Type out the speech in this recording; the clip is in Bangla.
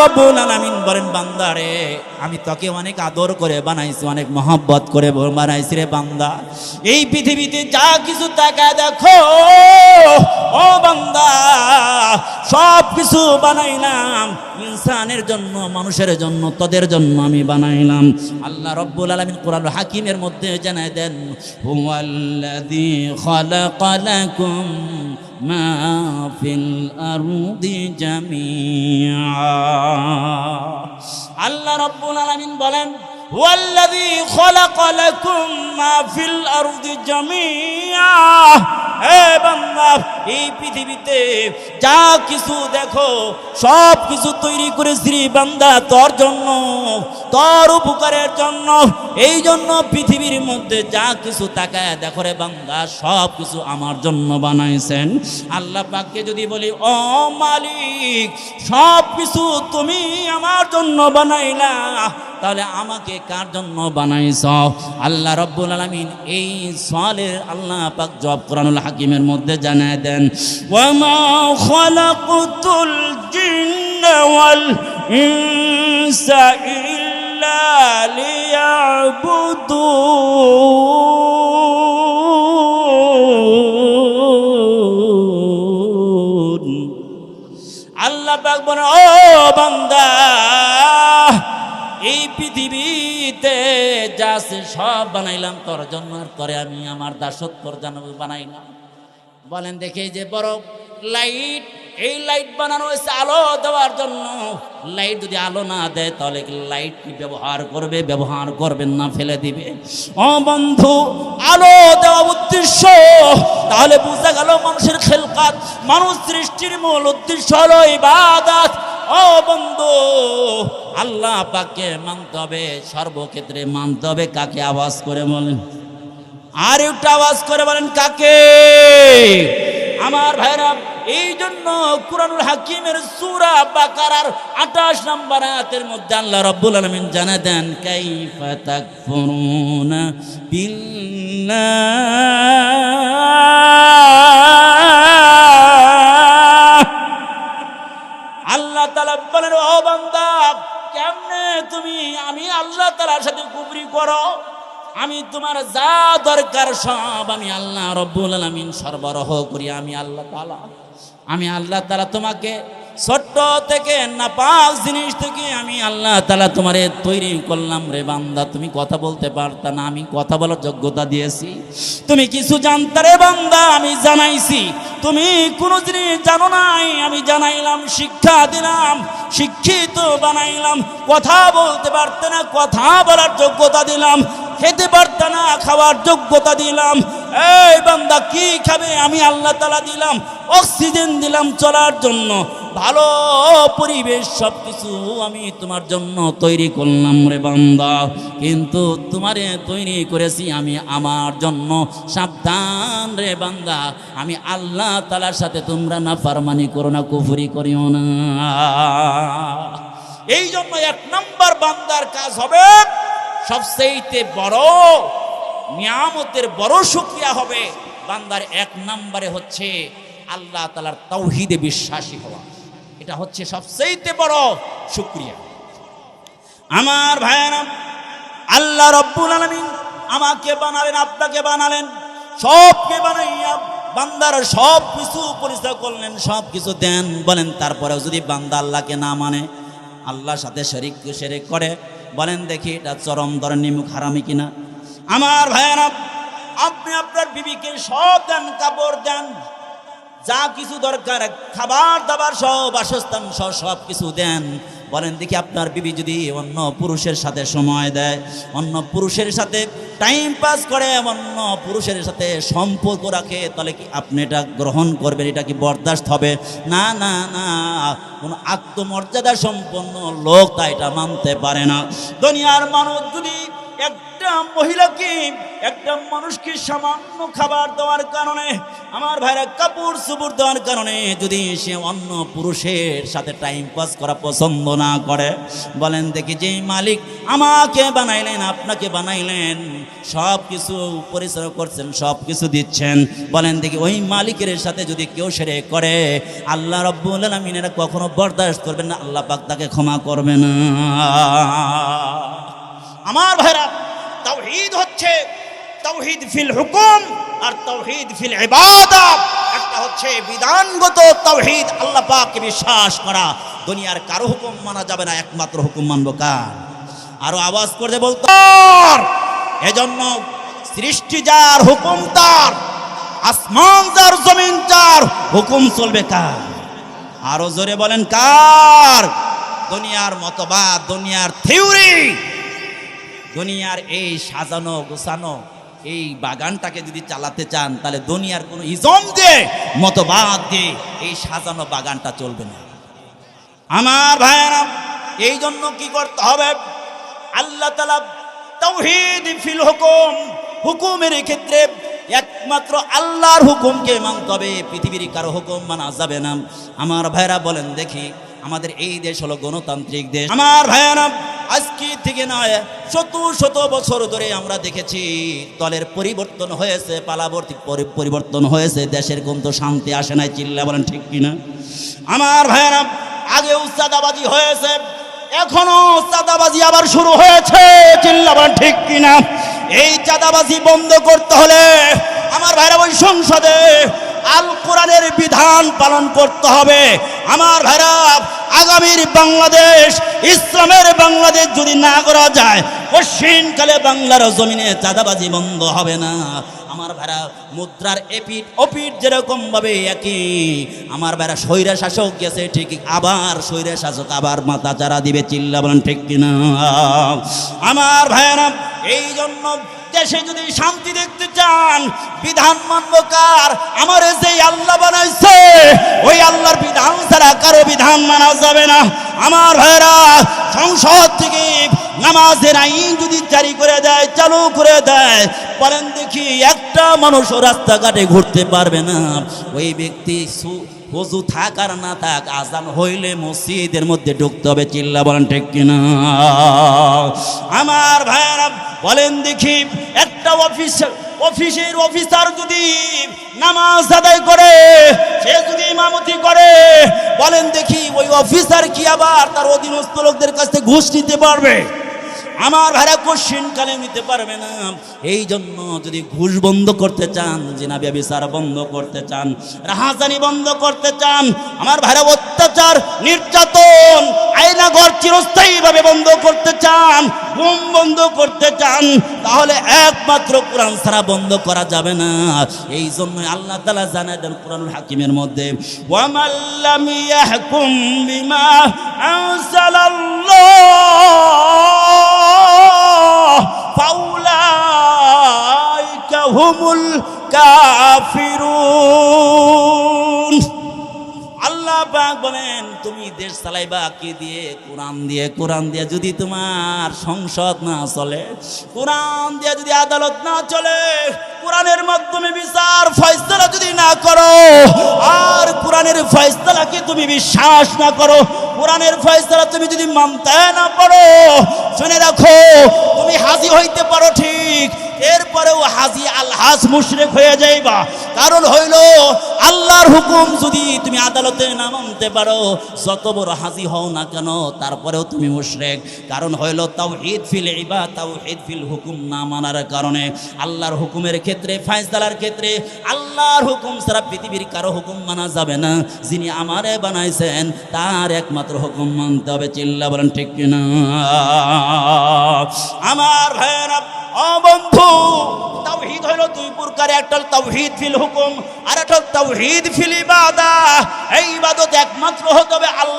রব্বুল আলামিন বলেন বান্দারে আমি তোকে অনেক আদর করে বানাইছি, অনেক মহব্বত করে বানাইছি রে বান্দা। এই পৃথিবীতে যা কিছু তাকায় দেখো, ও বান্দা, সব কিছু বানাইলাম। ইনসানের জন্য, মানুষের জন্য, তোদের জন্য আমি বানাইলাম। আল্লাহ রব্বুল আলামিন কোরআন হাকিমের মধ্যে জানায় দেন, হুয়াল্লাযী খালাকালাকুম মা ফিল আরদি জামিআ। আল্লাহ রব্বুল আলামিন বলেন, হুয়াল্লাযী খালাকা লাকুম মা ফিল আরদি জামিআ। হে বান্দা, এই পৃথিবীতে যা কিছু দেখো, সব কিছু তৈরি করেছি বান্দা তোর জন্য, তোর উপকারের জন্য, এই জন্য পৃথিবীর মধ্যে যা কিছু তাকায় দেখো রে বান্দা, সব কিছু আমার জন্য বানাইছেন। আল্লাহ পাককে যদি বলি, ও মালিক, সব কিছু তুমি আমার জন্য বানাইলা, তাহলে আমাকে কার জন্য বানাইছ? আল্লাহ রব্বুল আলামিন এই সওয়ালের আল্লাহ পাক জব কোরআনুল হাকিমের মধ্যে জানায় দেন আল্লাহ পাক ও বান্দা, এই পৃথিবীতে যা সব বানাইলাম, তোর জন্য আর করে আমি আমার দাসত্বর জানাব বানাইলাম। বলেন দেখে যে বড় লাইট, এই লাইট বানানো হয়েছে আলো দেওয়ার জন্য। লাইট যদি আলো না দেয়, তাহলে লাইট ব্যবহার করবে? ব্যবহার করবেন না, ফেলে দিবে। ও বন্ধু, আলো দেওয়া উদ্দেশ্য। তাহলে বুঝা গেল মানুষের খেলকাত, মানুষ সৃষ্টির মূল উদ্দেশ্য হলো ইবাদত। ও বন্ধু, আল্লাহ পাককে মানতে হবে, সর্বক্ষেত্রে মানতে হবে। কাকে আওয়াজ করে বলেন? আর একটা আওয়াজ করে বলেন, কাকে? আমার ভাইরা এই জন্য কুরআনুল হাকিমের সূরা বাকারার 28 নম্বর আয়াতের মধ্যে আল্লাহ রাব্বুল আলামিন জানা দেন, কাইফা তাকফুরুনা বিল্লাহ। আল্লাহ তালা বলেন, ও বান্দা, কেমনে তুমি আমি আল্লাহ তালার সাথে কুবরি করো? আমি তোমার যা দরকার সব আমি আল্লাহ রব্বুল আলমিন সরবরাহ করি, আমি আল্লাহ তালা আমি আল্লাহ তালা তোমাকে ছোট্ট থেকে না নাপাক জিনিস থেকে আমি আল্লাহ তালা তোমারে তৈরি করলাম রে বান্দা। তুমি কথা বলতে পারতা না, আমি কথা বলার যোগ্যতা দিয়েছি। তুমি কিছু জানতে রে বান্দা, আমি জানাইছি। তুমি কোনো জিনিস জানো নাই, আমি জানাইলাম, শিক্ষা দিলাম, শিক্ষিত বানাইলাম, কথা বলতে পারতে না, কথা বলার যোগ্যতা দিলাম। খেতে পারতে না, খাওয়ার যোগ্যতা দিলাম। এই বান্দা কি খাবে? আমি আল্লাহ তালা দিলাম, অক্সিজেন দিলাম চলার জন্য। ভালো পরিবেশ সব কিছু আমি তোমার জন্য তৈরি করলাম রে বান্দা। কিন্তু তোমারে তৈরি করেছি আমি আমার জন্য। সাবধান রে বান্দা, আমি আল্লাহ তালার সাথে তোমরা না ফারমানি করো না, কুফুরি করিও না। এই জন্য এক নম্বর বান্দার কাজ হবে সবচেয়ে বড় নিয়ামতের বড় শুক্রিয়া হবে বান্দার এক নম্বরে হচ্ছে আল্লাহ তালার তৌহিদে বিশ্বাসী হওয়া। এটা হচ্ছে সবচেয়ে বড় শুক্রিয়া। আমার ভাইয়েরা, আল্লাহ রব্বুল আলমিন আমাকে বানালেন, আপনাকে বানালেন, সবকে বানাইয়া বান্দার সব কিছু পরিচয় করলেন, সব কিছু দেন, বলেন, তারপরেও যদি বান্দা আল্লাহকে না মানে আল্লাহর সাথে শরিক সেরেক করে বলেন দেখি এটা চরম ধরনের নিমুখ হারামি কিনা? আমার ভাইয়ারা আপনি আপনার বিবিকে সব দেন, কাপড় দেন, যা কিছু দরকার, খাবার দাবার সব, বাসস্থান সহ সব কিছু দেন। বলেন, দেখি আপনার বিবি যদি অন্য পুরুষের সাথে সময় দেয়, অন্য পুরুষের সাথে টাইম পাস করে, অন্য পুরুষের সাথে সম্পর্ক রাখে, তাহলে কি আপনি এটা গ্রহণ করবেন? এটা কি বরদাস্ত হবে? না না না, কোনো আত্মমর্যাদা সম্পন্ন লোক তা এটা মানতে পারে না। দুনিয়ার মানুষ যদি একটা মহিলাকে একটা মানুষকে সামান্য খাবার দেওয়ার কারণে, আমার ভাইরা কাপড় চুপুর দেওয়ার কারণে যদি সে অন্য পুরুষের সাথে টাইম পাস করা পছন্দ না করে, বলেন দেখি যে মালিক আমাকে বানাইলেন, আপনাকে বানাইলেন সব কিছু পরিচালনা করছেন সব কিছু দিচ্ছেন, বলেন দেখি ওই মালিকের সাথে যদি কেউ সেরে করে, আল্লাহ রব্বুল আলমিনেরা কখনো বরদাস্ত করবেন না, আল্লাহ পাক তাকে ক্ষমা করবে না। আমার ভাইরা, তাওহীদ হচ্ছে তাওহীদ ফিল হুকুম আর তাওহীদ ফিল ইবাদত একটা হচ্ছে বিধানগত তাওহীদ, আল্লাহ পাককে বিশ্বাস করা। দুনিয়ার কারও হুকুম মানা যাবে না, একমাত্র হুকুম মানবো কার? আরও আওয়াজ করে বলতো এজন্য সৃষ্টি যার হুকুম তার, আসমান যার, জমিন যার, হুকুম চলবে কার? আরও জোরে বলেন, কার? দুনিয়ার মতবাদ, দুনিয়ার থিওরি। দুনিয়ার এই সাজানো, গোছানো, এই বাগানটাকে যদি চালাতে চান, তাহলে দুনিয়ার কোনো ইজম দিয়ে, মতবাদ দিয়ে এই সাজানো বাগানটা চলবে না। আমার ভাইয়েরা এই জন্য কি করতে হবে? আল্লাহ তালা তৌহিদ ফিল হুকুম, হুকুমের ক্ষেত্রে একমাত্র আল্লাহর হুকুমকে মানতে হবে। পৃথিবীর কারও হুকুম মানা যাবে না। আমার ভাইরা বলেন, দেখি, আমাদের এই দেশ হলো গণতান্ত্রিক দেশ। আমার ভাইয়ারা আজকে থেকে নয়, শত শত বছর ধরে আমরা দেখেছি, দলের পরিবর্তন হয়েছে, পালাবর্তী পরি- পরিবর্তন হয়েছে, দেশের কিন্তু শান্তি আসে নাই, চিল্লা বলেন ঠিক কিনা আমার ভাইয়ারা আগেও চাঁদাবাজি হয়েছে, এখনও চাঁদাবাজি আবার শুরু হয়েছে, চিল্লা বলেন ঠিক কিনা এই চাঁদাবাজি বন্ধ করতে হলে আমার ভাইরা ওই সংসদে আল কোরআনের বিধান পালন করতে হবে। আমার ভাইরা আগামীর বাংলাদেশ, ইসলামের বাংলাদেশ যদি না করা যায় পশ্চিমকালে বাংলার জমিনে চাঁদাবাজি বন্ধ হবে না। আমার ভাইরা, মুদ্রার এপিট ওপিট যেরকম ভাবে একই। আমার ভাইরা, স্বৈরা শাসক গেছে ঠিকই আবার স্বৈরা শাসক, আবার মাথা চারা দিবে, চিল্লা বলেন ঠিক কিনা? আমার ভাইয়ারা এই জন্য দেশে যদি শান্তি দেখতে চান, বিধান মানব কার? আমার যে আল্লাহ বানাইছে কারও বিধান মানা যাবে না। আমার ভাইরা সংসদ থেকে নামাজের আইন যদি জারি করে দেয়, চালু করে দেয়, বলেন দেখি একটা মানুষও রাস্তাঘাটে ঘুরতে পারবে না। ওই ব্যক্তি অজু থাক আর না থাক, আজান হইলে মসজিদের মধ্যে ঢুকতে হবে, চিল্লা বলেন ঠিক কিনা? আমার ভাইয়ারা, বলেন দেখি একটা অফিস অফিসের অফিসার যদি নামাজ আদায় করে, সে যদি ইমামতি করে, বলেন দেখি ওই অফিসার কি আবার তার অধীনস্থ লোকদের কাছ থেকে ঘুষ নিতে পারবে? আমার ভাড়া কোশ্চিন কালে নিতে পারবে না। এই জন্য যদি ঘুষ বন্ধ করতে চান জিনা ব্যবসার বন্ধ করতে চান, রাহাজানি বন্ধ করতে চান, আমার ভাড়া অত্যাচার, নির্যাতন আয়নাঘর চিরস্থায়ীভাবে বন্ধ করতে চান, ঘুম বন্ধ করতে চান, তাহলে একমাত্র কোরআন ছাড়া বন্ধ করা যাবে না। এই জন্য আল্লাহ তালা জানাই দেন কোরআনুল হাকিমের মধ্যে ওয়ামাল্লাম ফাউলাইকা হুমুল কাফিরুন। আল্লাহ পাক বলেন, তুমি দেশ চালাইবা কি দিয়ে? কোরআন দিয়ে কোরআন দিয়ে যদি তোমার সংসদ না চলে, কোরআন দিয়ে যদি আদালত না চলে, কোরআনের মাধ্যমে বিচার ফয়সালা যদি না করো, আর কোরআনের ফয়সালাকে তুমি বিশ্বাস না করো, কোরআনের ফয়সালা তুমি যদি মানতে না পারো, শুনে রাখো তুমি হাজি হইতে পারো ঠিক। এরপরেও হাজি আলহাজ মুশরেক হয়ে যাইবা। কারণ হইল, আল্লাহর হুকুম যদি তুমি আদালতে না মানতে পারো, যত বড় হাজি হও না কেন, তারপরেও তুমি মুশরেক। কারণ হইল তাও ঈদ ফিল ইবা তাও ঈদ ফিল হুকুম না মানার কারণে। আল্লাহর হুকুমের ক্ষেত্রে, ফায়সালার ক্ষেত্রে, আল্লাহর হুকুম ছাড়া পৃথিবীর কারও হুকুম মানা যাবে না। যিনি আমারে বানাইছেন, তার একমাত্র হুকুম মানতে হবে, চিল্লা বলেন ঠিক কিনা? আমার ভাইয়েরা, ও তাওহীদ হলো দুই প্রকার, একটা তৌহিদ ফিল হুকুম, আর একটা তৌহিদ ফিল ইবাদা। এই ইবাদত একমাত্র হতে হবে আল্লাহ